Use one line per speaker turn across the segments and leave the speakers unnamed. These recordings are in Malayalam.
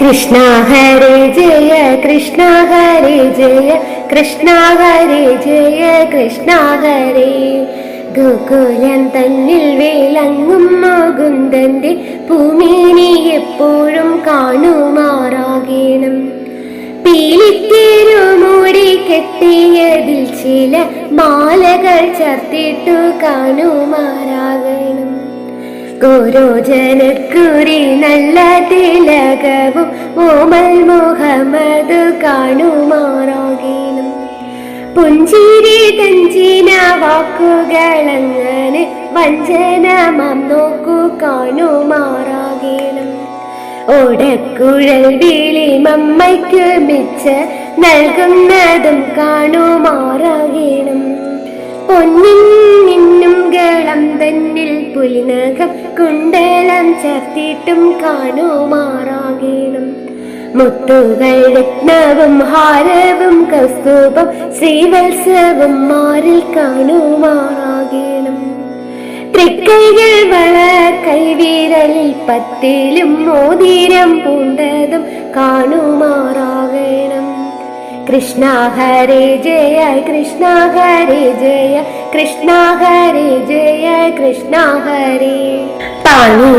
കൃഷ്ണ ഹരി ജയ കൃഷ്ണ ഹരി ജയ കൃഷ്ണ ഹരി ജയ കൃഷ്ണ ഹരി. ഗോകുലം തന്നിൽ വേലങ്ങും മാകുന്തന്റെ ഭൂമിനെ എപ്പോഴും കാണുമാറാകണം. പീലിത്തേരുമൂടി കെട്ടിയതിൽ ചില മാലകൾ ചേർത്തിട്ടു കാണുമാറാകണം. ഓരോ ജനക്കുറി നല്ല തിലകവും ഓമൽ മുഹമ്മദ് കാണുമാറാകിലും പുഞ്ചിരി തഞ്ചിന വാക്കുകളങ്ങനെ വഞ്ചന നോക്കു കാണുമാറാകണം. ഓടക്കുഴൽ വിളി മമ്മയ്ക്ക് മിച്ച നൽകുന്നതും കാണുമാറാകണം. പൊന്നിൻ നിന്നും ഗളം തന്നിൽ പുലിനകം ചേർത്തിട്ടും കാണുമാറാകണം. മുത്തുകൾ രത്നവും ഹാരവും കസ്തൂപം ശ്രീവത്സവും മാറിൽ കാണുമാറാകണം. തൃക്കൈകൾ വള കൈവിരലിൽ പത്തിലും മോതിരം പൂണ്ടതും കാണുമാറാകണം. കൃഷ്ണ ഹരേ ജയ കൃഷ്ണ ഹരേ ജയ കൃഷ്ണ ഹരേ ജയ കൃഷ്ണ ഹരേ. പാണി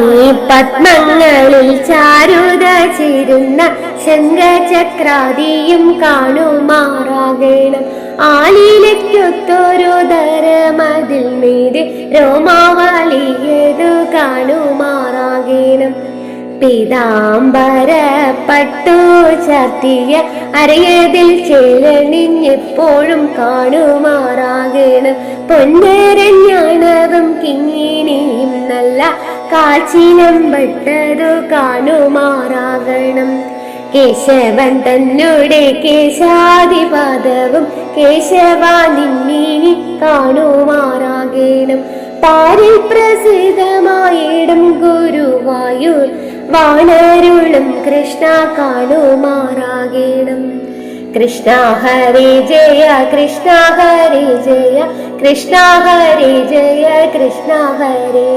പത്മങ്ങളിൽ ചാരുത ചേരുന്ന ശംഖചക്രാദിയും കാണുമാറാകണം. ആലിലയ്ക്കൊത്തൊരു ധരമതിൽ മീതെ രോമാവലിയതു കാണുമാറാകണം. പിതാംബര പട്ടു ചാത്തിയ അരയതിൽ ചേരണിഞ്ഞെപ്പോഴും കാണുമാറാകണം. പൊന്നരഞ്ഞാണവും കിങ്ങിനിയും കാച്ചിനം പെട്ടതു കാണുമാറാകണം. കേശവൻ തന്നോടെ കേശാദിപാദവും കേശവ നിന്നിനി കാണുമാറാകണം. പാരിൽ പ്രസിദ്ധമായിടും ഗുരുവായൂർ വാണരുളും കൃഷ്ണ കാണുമാറാകണം. കൃഷ്ണ ഹരേ ജയ കൃഷ്ണ ഹരേ ജയ കൃഷ്ണ ഹരേ ജയ കൃഷ്ണ ഹരേ